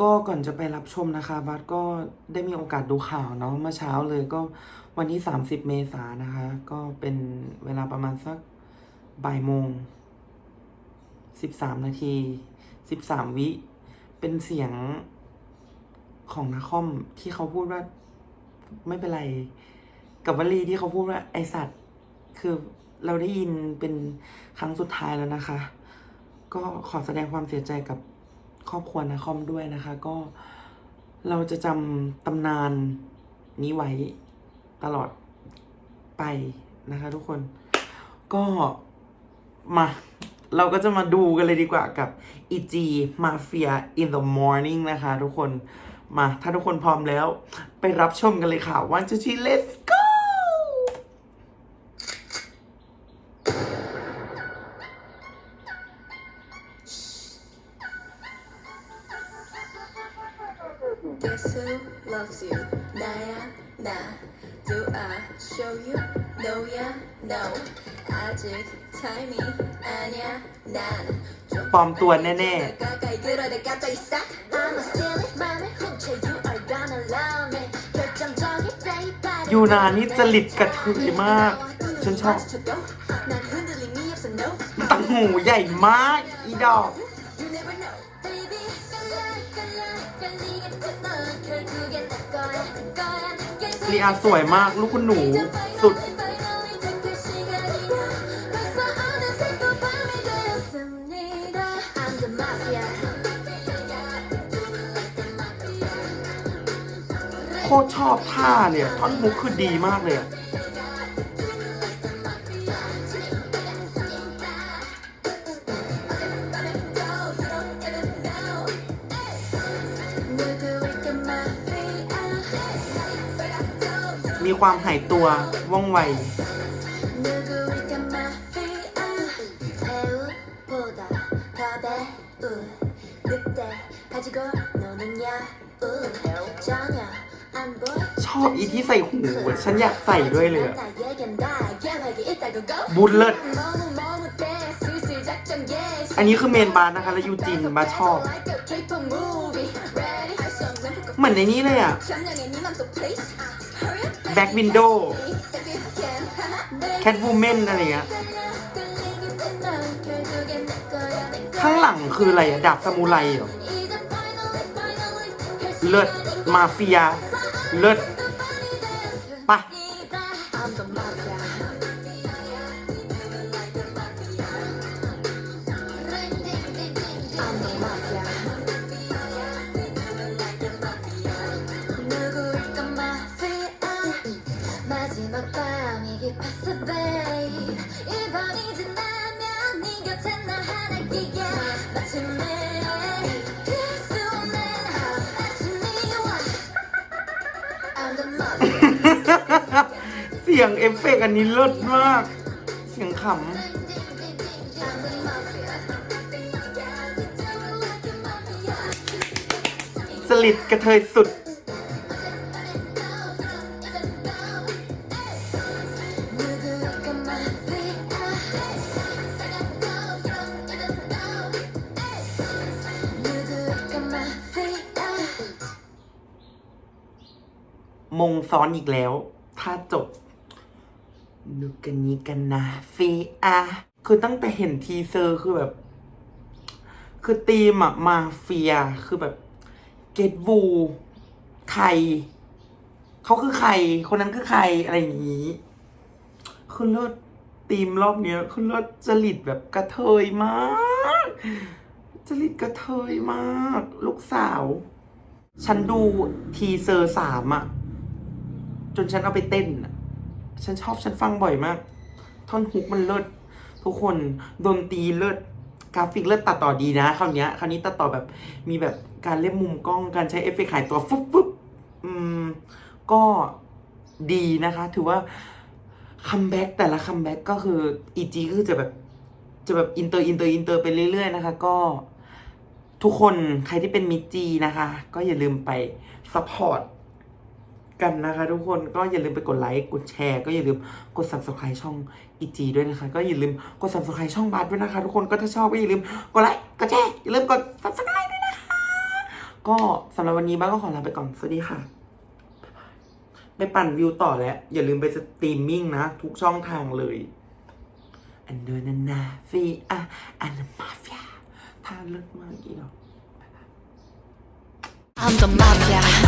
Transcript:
ก็ก่อนจะไปรับชมนะคะ บัสก็ได้มีโอกาสดูข่าวเนาะเมื่อเช้าเลยก็วันที่ 30 เมษายนนะคะ ก็เป็นเวลาประมาณสักบ่ายโมง 13 นาที 13 วิ เป็นเสียงของนาคอมที่เขาพูดว่า ไม่เป็นไร กับวลีที่เขาพูดว่า ไอสัตว์ คือเราได้ยินเป็นครั้งสุดท้ายแล้วนะคะ ก็ขอแสดงความเสียใจกับ ครอบครัวนาคอมด้วยนะคะ ก็เราจะจำตำนานนี้ไว้ตลอดไปนะคะ ทุกคนก็มาเราก็จะมาดูกันเลยดีกว่ากับ EG Mafia in the morning นะคะ ทุกคนมาถ้าทุกคนพร้อมแล้ว ไปรับชมกันเลยค่ะ one two three let's go Guess who loves you? 나야 나. Do I show you? No야 no. 아직 타임이 아니야 난. 좀 ปลอมตัวแน่ 가까이 들어대 갑자기 싹. I'ma steal it 맘을 훔쳐 you are gonna love me. 결정적인 baby. ๆ ยูนานี่จริตกระเทยมาก ฉันชอบ 난 흔들림이 없어 no. ตังหูใหญ่มาก อีดอก You never know, baby. 깔라 깔라 깔리겠지 넌 결국엔 내 거야 내 거야. ลีอาสวยมาก ลูกคุณหนูสุด โคตรชอบท่าเนี่ยท่อนมุกคือดีมากเลยอะ มีความหายตัวว่องไว ชอบอีที่ใส่หูฉันอยากใส่ด้วยเลยบูทเลิศอันนี้คือเมนบาร์นะคะ แล้วยูจินมาชอบ เหมือนในนี้เลยอะ แบ็กวินโดว์แคทวูแมนอะไรเงี้ยข้างหลังคืออะไรอะดาบซามูไรเหรอ เลิศมาเฟีย เลิศ เสียงเอฟเฟกต์อันนี้เลิศมาก เสียงขำสลิดกระเทยสุด มงซ้อนอีกแล้ว ถ้าจบดูกันนี้กันนะฟีอาคือตั้งแต่เห็นทีเซอร์คือแบบ คือตีมอะมาเฟีย คือแบบ เกตบูใคร เขาคือใคร คนนั้นคือใครอะไรอย่างนี้ คือเลิศตีมรอบเนี้ย คือเลิศจริตแบบกระเทยมากจริตกระเทยมาก ลูกสาว ฉันดูทีเซอร์สามอะ นฉันเอาไปเต้นฉันชอบฉันฟังบ่อยมาก ท่อนฮุกมันเลิศทุกคนดนตรีเลิศกราฟิกเลิศตัดต่อดีนะคราวนี้คราวนี้ตัดต่อแบบมีแบบการเล่นมุมกล้องการใช้เอฟเฟกต์หายตัวฟุ๊บฟุ๊บอืมก็ดีนะคะ ถือว่าคัมแบ็กแต่ละคัมแบ็กก็คืออีจีก็คือจะแบบจะแบบอินเตอร์อินเตอร์อินเตอร์ไปเรื่อยๆนะคะ ก็ทุกคนใครที่เป็นมิจจีนะคะ ก็อย่าลืมไปซัพพอร์ต กันนะคะทุกคนก็อย่าลืมไปกดไลค์กดแชร์ ก็อย่าลืมกด subscribe ช่องอีจีด้วยนะคะ ก็อย่าลืมกด subscribe ช่องบัสด้วยนะคะ ทุกคนก็ถ้าชอบก็อย่าลืมกดไลค์กดแชร์อย่าลืมกด subscribe ด้วยนะคะ ก็สำหรับวันนี้บ้าก็ขอลาไปก่อนสวัสดีค่ะไปปั่นวิวต่อแล้ว อย่าลืมไปสตรีมมิ่งนะ ทุกช่องทางเลย อันเดอร์นานาฟีอาอันมาเฟียทาเลิกมากอีกหรอ I'm the mafia.